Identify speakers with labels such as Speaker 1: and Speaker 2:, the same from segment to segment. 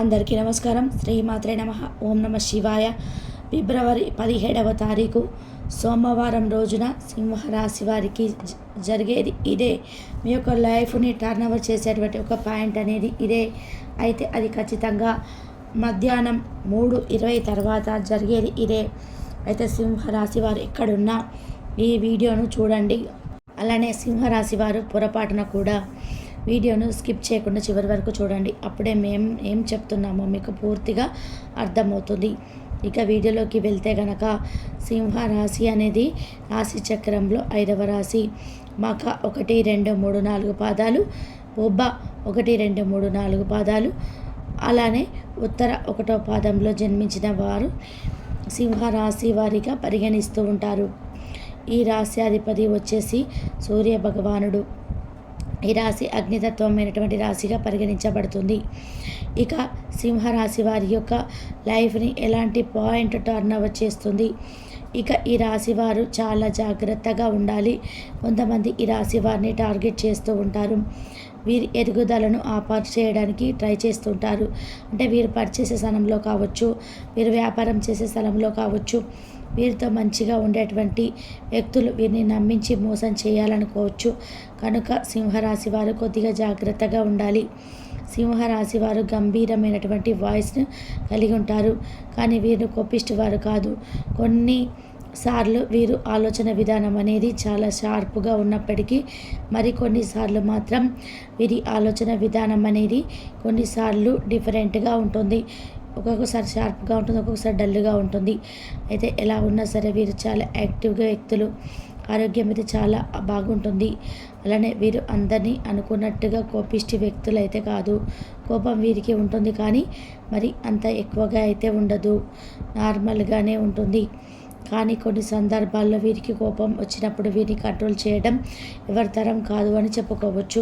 Speaker 1: అందరికీ నమస్కారం. శ్రీమాత్రే నమ. ఓం నమ శివాయ. ఫిబ్రవరి పదిహేడవ తారీఖు సోమవారం రోజున సింహరాశి వారికి జ- జరిగేది ఇదే. మీ యొక్క లైఫ్ని టర్న్ ఓవర్ చేసేటువంటి ఒక పాయింట్ అనేది ఇదే. అయితే అది ఖచ్చితంగా మధ్యాహ్నం మూడు ఇరవై తర్వాత జరిగేది ఇదే. అయితే సింహరాశి వారు ఎక్కడున్నా ఈ వీడియోను చూడండి. అలానే సింహరాశి వారు పొరపాటున కూడా వీడియోను స్కిప్ చేయకుండా చివరి వరకు చూడండి. అప్పుడే మేము ఏం చెప్తున్నామో మీకు పూర్తిగా అర్థమవుతుంది. ఇక వీడియోలోకి వెళ్తే గనక సింహ రాశి అనేది రాశి చక్రంలో ఐదవ రాశి. మక ఒకటి రెండు మూడు నాలుగు పాదాలు ఒబ్బ ఒకటి రెండు మూడు నాలుగు పాదాలు. అలానే ఉత్తర ఒకటో పాదంలో జన్మించిన వారు సింహ రాశి వారిగా పరిగణిస్తూ ఉంటారు. ఈ రాశ్యాధిపతి వచ్చేసి సూర్య భగవానుడు ఈ రాశి అగ్నితత్వమైనటువంటి రాశిగా పరిగణించబడుతుంది. ఇక సింహరాశి వారి యొక్క లైఫ్ని ఎలాంటి పాయింట్ టర్న్ అవర్ చేస్తుంది? ఇక ఈ రాశి వారు చాలా జాగ్రత్తగా ఉండాలి. కొంతమంది ఈ రాశి వారిని టార్గెట్ చేస్తూ ఉంటారు. వీరి ఎదుగుదలను ఆపార్ చేయడానికి ట్రై చేస్తుంటారు. అంటే వీరు పనిచేసే స్థలంలో కావచ్చు వీరు వ్యాపారం చేసే స్థలంలో కావచ్చు వీరితో మంచిగా ఉండేటువంటి వ్యక్తులు వీరిని నమ్మించి మోసం చేయాలనుకోవచ్చు. కనుక సింహరాశి వారు కొద్దిగా జాగ్రత్తగా ఉండాలి. సింహరాశి వారు గంభీరమైనటువంటి వాయిస్ను కలిగి ఉంటారు. కానీ వీరు కోపిస్ట్ వారు కాదు. కొన్ని సార్లు వీరు ఆలోచన విధానం అనేది చాలా షార్ప్గా ఉన్నప్పటికీ మరి కొన్నిసార్లు మాత్రం వీరి ఆలోచన విధానం అనేది కొన్నిసార్లు డిఫరెంట్గా ఉంటుంది. ఒక్కొక్కసారి షార్ప్గా ఉంటుంది ఒక్కొక్కసారి డల్గా ఉంటుంది. అయితే ఎలా ఉన్నా సరే వీరు చాలా యాక్టివ్గా వ్యక్తులు. ఆరోగ్యం అయితే చాలా బాగుంటుంది. అలానే వీరు అందరినీ అనుకున్నట్టుగా కోపిష్టి వ్యక్తులు అయితే కాదు. కోపం వీరికి ఉంటుంది కానీ మరి అంత ఎక్కువగా అయితే ఉండదు. నార్మల్గానే ఉంటుంది. కానీ కొన్ని సందర్భాల్లో వీరికి కోపం వచ్చినప్పుడు వీరిని కంట్రోల్ చేయడం ఎవరి తరం కాదు అని చెప్పుకోవచ్చు.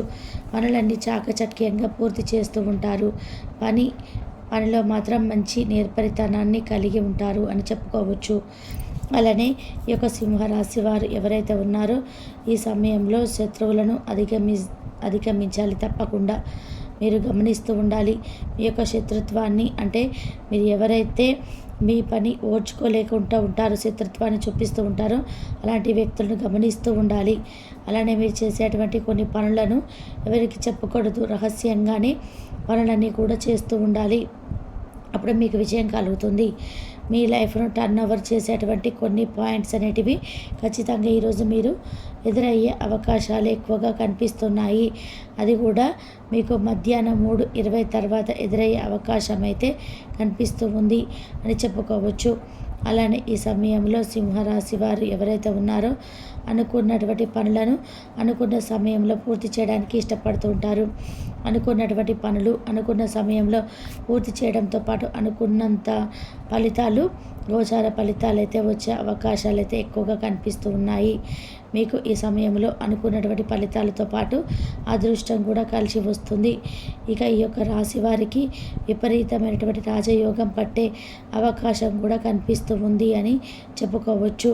Speaker 1: పనులన్నీ చాకచక్యంగా పూర్తి చేస్తూ ఉంటారు. పని పనిలో మాత్రం మంచి నేర్పరితనాన్ని కలిగి ఉంటారు అని చెప్పుకోవచ్చు. అలానే ఈ యొక్క సింహరాశి వారు ఎవరైతే ఉన్నారో ఈ సమయంలో శత్రువులను అధిగమి అధిగమించాలి తప్పకుండా. మీరు గమనిస్తూ ఉండాలి. మీ యొక్క శత్రుత్వాన్ని అంటే మీరు ఎవరైతే మీ పని ఓర్చుకోలేకుండా ఉంటారో శత్రుత్వాన్ని చూపిస్తూ ఉంటారో అలాంటి వ్యక్తులను గమనిస్తూ ఉండాలి. అలానే మీరు చేసేటువంటి కొన్ని పనులను ఎవరికి చెప్పకూడదు. రహస్యంగానే పనులన్నీ కూడా చేస్తూ ఉండాలి. అప్పుడు మీకు విజయం కలుగుతుంది. మీ లైఫ్ను టర్న్ ఓవర్ చేసేటువంటి కొన్ని పాయింట్స్ అనేటివి ఖచ్చితంగా ఈరోజు మీరు ఎదురయ్యే అవకాశాలు ఎక్కువగా కనిపిస్తున్నాయి. అది కూడా మీకు మధ్యాహ్నం మూడు ఇరవై తర్వాత ఎదురయ్యే అవకాశం అయితే కనిపిస్తూ ఉంది అని చెప్పుకోవచ్చు. అలానే ఈ సమయంలో సింహరాశి వారు ఎవరైతే ఉన్నారో అనుకున్నటువంటి పనులను అనుకున్న సమయంలో పూర్తి చేయడానికి ఇష్టపడుతూ ఉంటారు. అనుకున్నటువంటి పనులు అనుకున్న సమయంలో పూర్తి చేయడంతో పాటు అనుకున్నంత ఫలితాలు గోచార ఫలితాలు అయితే వచ్చే అవకాశాలు అయితే ఎక్కువగా కనిపిస్తూ ఉన్నాయి. మీకు ఈ సమయంలో అనుకున్నటువంటి ఫలితాలతో పాటు అదృష్టం కూడా కలిసి వస్తుంది. ఇక ఈ యొక్క రాశి వారికి విపరీతమైనటువంటి రాజయోగం పట్టే అవకాశం కూడా కనిపిస్తూ ఉంది అని చెప్పుకోవచ్చు.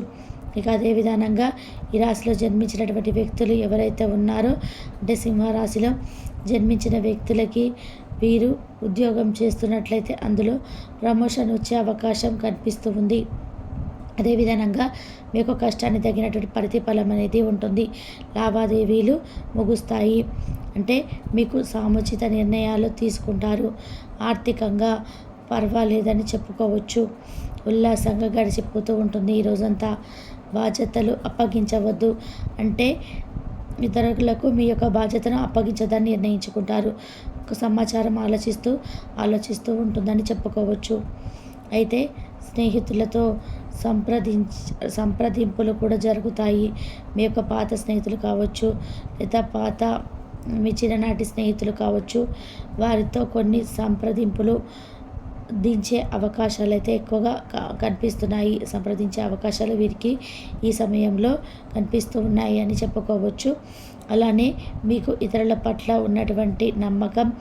Speaker 1: ఇక అదే విధానంగా ఈ రాశిలో జన్మించినటువంటి వ్యక్తులు ఎవరైతే ఉన్నారో అంటే సింహరాశిలో జన్మించిన వ్యక్తులకి వీరు ఉద్యోగం చేస్తున్నట్లయితే అందులో ప్రమోషన్ వచ్చే అవకాశం కనిపిస్తూ ఉంది. అదేవిధంగా మీకు కష్టాన్ని తగినటువంటి ప్రతిఫలం అనేది ఉంటుంది. లావాదేవీలు ముగుస్తాయి. అంటే మీకు సాముచిత నిర్ణయాలు తీసుకుంటారు. ఆర్థికంగా పర్వాలేదని చెప్పుకోవచ్చు. ఉల్లాసంగా గడిచిపోతూ ఉంటుంది. ఈ రోజంతా బాధ్యతలు అప్పగించవద్దు. అంటే ఇతరులకు మీ యొక్క బాధ్యతను అప్పగించదని నిర్ణయించుకుంటారు. ఒక సమాచారం ఆలోచిస్తూ ఆలోచిస్తూ ఉంటుందని చెప్పుకోవచ్చు. అయితే స్నేహితులతో సంప్రదించ సంప్రదింపులు కూడా జరుగుతాయి. మీ యొక్క పాత స్నేహితులు కావచ్చు లేదా పాత మీ చిన్ననాటి స్నేహితులు కావచ్చు వారితో కొన్ని సంప్రదింపులు దించే అవకాశాలు అయితే ఎక్కువగా క- కనిపిస్తున్నాయి సంప్రదించే అవకాశాలు వీరికి ఈ సమయంలో కనిపిస్తూ ఉన్నాయి అని చెప్పుకోవచ్చు. అలానే మీకు ఇతరుల పట్ల ఉన్నటువంటి నమ్మకం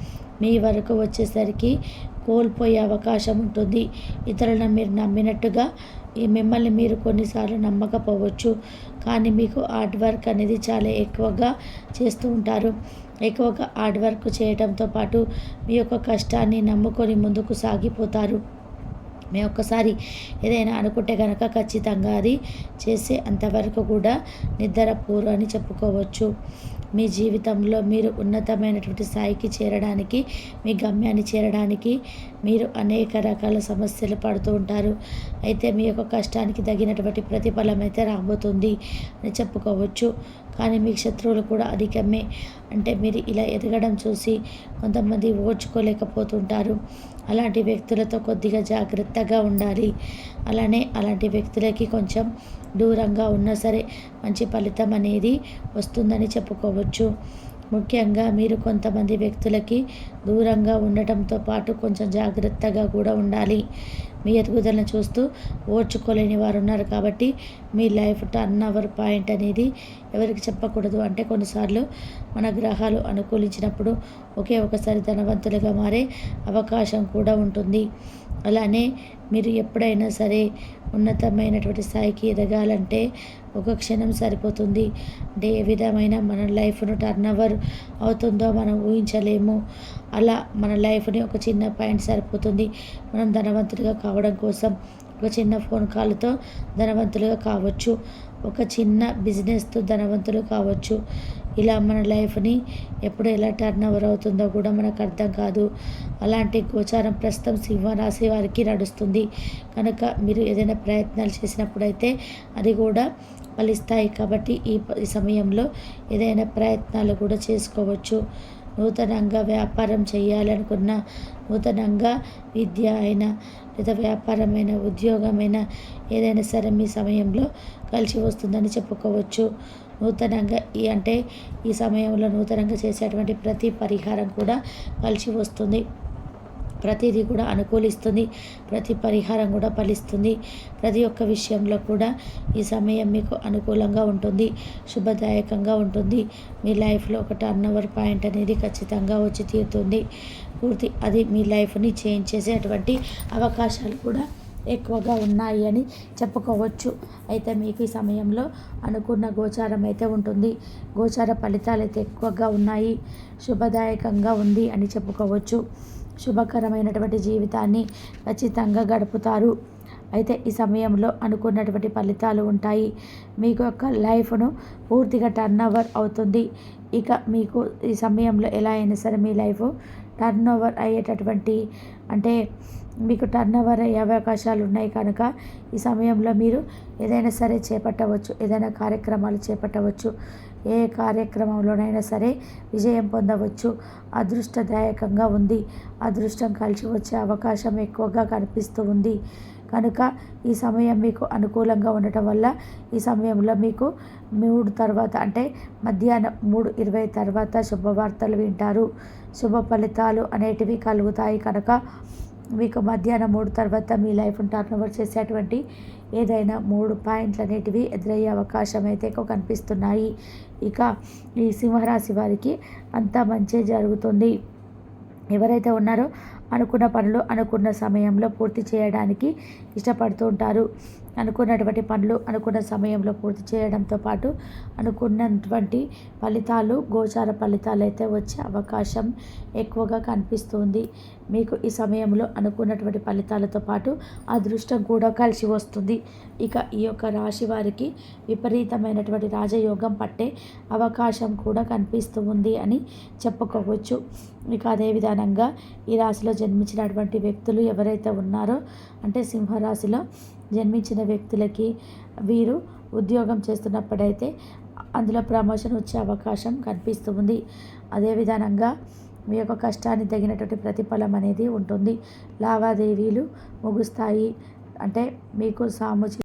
Speaker 1: మీ వరకు వచ్చేసరికి కోల్పోయే అవకాశం ఉంటుంది. ఇతరులను మీరు నమ్మినట్టుగా ఈ మిమ్మల్ని మీరు కొన్నిసార్లు నమ్మకపోవచ్చు. కానీ మీకు హార్డ్ వర్క్ అనేది చాలా ఎక్కువగా చేస్తూ ఉంటారు. ఎక్కువగా హార్డ్ వర్క్ చేయడంతో పాటు మీ యొక్క కష్టాన్ని నమ్ముకొని ముందుకు సాగిపోతారు. మేము ఒక్కసారి ఏదైనా అనుకుంటే కనుక ఖచ్చితంగా అది చేసే అంతవరకు కూడా నిద్రపోరు అని చెప్పుకోవచ్చు. మీ జీవితంలో మీరు ఉన్నతమైనటువంటి స్థాయికి చేరడానికి మీ గమ్యాన్ని చేరడానికి మీరు అనేక రకాల సమస్యలు పడుతూ ఉంటారు. అయితే మీ యొక్క కష్టానికి తగినటువంటి ప్రతిఫలం అయితే రాబోతుంది అని చెప్పుకోవచ్చు. కానీ మీ శత్రువులు కూడా అధికమే. అంటే మీరు ఇలా ఎదగడం చూసి కొంతమంది ఓర్చుకోలేకపోతుంటారు. అలాంటి వ్యక్తులతో కొద్దిగా జాగ్రత్తగా ఉండాలి. అలానే అలాంటి వ్యక్తులకి కొంచెం దూరంగా ఉన్నా సరే మంచి ఫలితం అనేది వస్తుందని చెప్పుకోవచ్చు. ముఖ్యంగా మీరు కొంతమంది వ్యక్తులకి దూరంగా ఉండటంతో పాటు కొంచెం జాగ్రత్తగా కూడా ఉండాలి. మీ ఎదుగుదలను చూస్తూ ఓర్చుకోలేని వారు ఉన్నారు కాబట్టి మీ లైఫ్ టర్న్ అవర్ పాయింట్ అనేది ఎవరికి చెప్పకూడదు. అంటే కొన్నిసార్లు మన గ్రహాలు అనుకూలించినప్పుడు ఒకే ఒకసారి ధనవంతులుగా మారే అవకాశం కూడా ఉంటుంది. అలానే మీరు ఎప్పుడైనా సరే ఉన్నతమైనటువంటి స్థాయికి ఎదగాలంటే ఒక క్షణం సరిపోతుంది. అంటే ఏ విధమైన మన లైఫ్ను టర్న్ ఓవర్ అవుతుందో మనం ఊహించలేము. అలా మన లైఫ్ని ఒక చిన్న పాయింట్ సరిపోతుంది. మనం ధనవంతులుగా కావడం కోసం ఒక చిన్న ఫోన్ కాల్తో ధనవంతులుగా కావచ్చు. ఒక చిన్న బిజినెస్తో ధనవంతులు కావచ్చు. ఇలా మన లైఫ్ని ఎప్పుడు ఎలా టర్న్ ఓవర్ అవుతుందో కూడా మనకు అర్థం కాదు. అలాంటి గోచారం ప్రస్తుతం సింహరాశి వారికి నడుస్తుంది. కనుక మీరు ఏదైనా ప్రయత్నాలు చేసినప్పుడైతే అది కూడా ఫలిస్తాయి. కాబట్టి ఈ ఈ సమయంలో ఏదైనా ప్రయత్నాలు కూడా చేసుకోవచ్చు. నూతనంగా వ్యాపారం చేయాలనుకున్న నూతనంగా విద్య అయినా లేదా వ్యాపారమైన ఉద్యోగమైన ఏదైనా సరే మీ సమయంలో కలిసి వస్తుందని చెప్పుకోవచ్చు. నూతనంగా ఈ అంటే ఈ సమయంలో నూతనంగా చేసేటువంటి ప్రతి పరిహారం కూడా కలిసి వస్తుంది. ప్రతిదీ కూడా అనుకూలిస్తుంది. ప్రతి పరిహారం కూడా ఫలిస్తుంది. ప్రతి ఒక్క విషయంలో కూడా ఈ సమయం మీకు అనుకూలంగా ఉంటుంది. శుభదాయకంగా ఉంటుంది. మీ లైఫ్లో ఒక టర్న్ ఓవర్ పాయింట్ అనేది ఖచ్చితంగా వచ్చి తీరుతుంది. పూర్తి అది మీ లైఫ్ని చేంజ్ చేసేటువంటి అవకాశాలు కూడా ఎక్కువగా ఉన్నాయి అని చెప్పుకోవచ్చు. అయితే మీకు ఈ సమయంలో అనుకున్న గోచారం అయితే ఉంటుంది. గోచార ఫలితాలు అయితే ఎక్కువగా ఉన్నాయి. శుభదాయకంగా ఉంది అని చెప్పుకోవచ్చు. శుభకరమైనటువంటి జీవితాన్ని ఖచ్చితంగా గడుపుతారు. అయితే ఈ సమయంలో అనుకున్నటువంటి ఫలితాలు ఉంటాయి. మీకు యొక్క లైఫ్ను పూర్తిగా టర్న్ ఓవర్ అవుతుంది. ఇక మీకు ఈ సమయంలో ఎలా అయినా సరే మీ లైఫ్ టర్న్ ఓవర్ అయ్యేటటువంటి అంటే మీకు టర్న్ ఓవర్ అయ్యే అవకాశాలు ఉన్నాయి కనుక ఈ సమయంలో మీరు ఏదైనా సరే చేపట్టవచ్చు. ఏదైనా కార్యక్రమాలు చేపట్టవచ్చు. ఏ కార్యక్రమంలోనైనా సరే విజయం పొందవచ్చు. అదృష్టదాయకంగా ఉంది. అదృష్టం కలిసి వచ్చే అవకాశం ఎక్కువగా కనిపిస్తూ ఉంది. కనుక ఈ సమయం మీకు అనుకూలంగా ఉండటం వల్ల ఈ సమయంలో మీకు మూడు తర్వాత అంటే మధ్యాహ్నం మూడు ఇరవై తర్వాత శుభవార్తలు వింటారు. శుభ ఫలితాలు అనేటివి కలుగుతాయి కనుక మీకు మధ్యాహ్నం మూడు తర్వాత మీ లైఫ్ని టర్న్ ఓవర్ చేసేటువంటి ఏదైనా మూడు పాయింట్లు అనేటివి ఎదురయ్యే అవకాశం అయితే ఎక్కువ కనిపిస్తున్నాయి. ఇక ఈ సింహరాశి వారికి అంతా మంచి జరుగుతుంది. ఎవరైతే ఉన్నారో అనుకున్న పనులు అనుకున్న సమయంలో పూర్తి చేయడానికి ఇష్టపడుతూ ఉంటారు. అనుకున్నటువంటి పనులు అనుకున్న సమయంలో పూర్తి చేయడంతో పాటు అనుకున్నటువంటి ఫలితాలు గోచార ఫలితాలు అయితే వచ్చే అవకాశం ఎక్కువగా కనిపిస్తుంది. మీకు ఈ సమయంలో అనుకున్నటువంటి ఫలితాలతో పాటు అదృష్టం కూడా కలిసి వస్తుంది. ఇక ఈ యొక్క రాశి వారికి విపరీతమైనటువంటి రాజయోగం పట్టే అవకాశం కూడా కనిపిస్తూ ఉంది అని చెప్పుకోవచ్చు. ఇక అదే విధానంగా ఈ రాశిలో జన్మించినటువంటి వ్యక్తులు ఎవరైతే ఉన్నారో అంటే సింహరాశిలో జన్మించిన వ్యక్తులకి వీరు ఉద్యోగం చేస్తున్నప్పుడైతే అందులో ప్రమోషన్ వచ్చే అవకాశం కనిపిస్తూ ఉంది. అదే విధానంగా మీ యొక్క కష్టాన్ని తగినటువంటి ప్రతిఫలం అనేది ఉంటుంది. లావాదేవీలు ముగుస్తాయి. అంటే మీకు సాముచి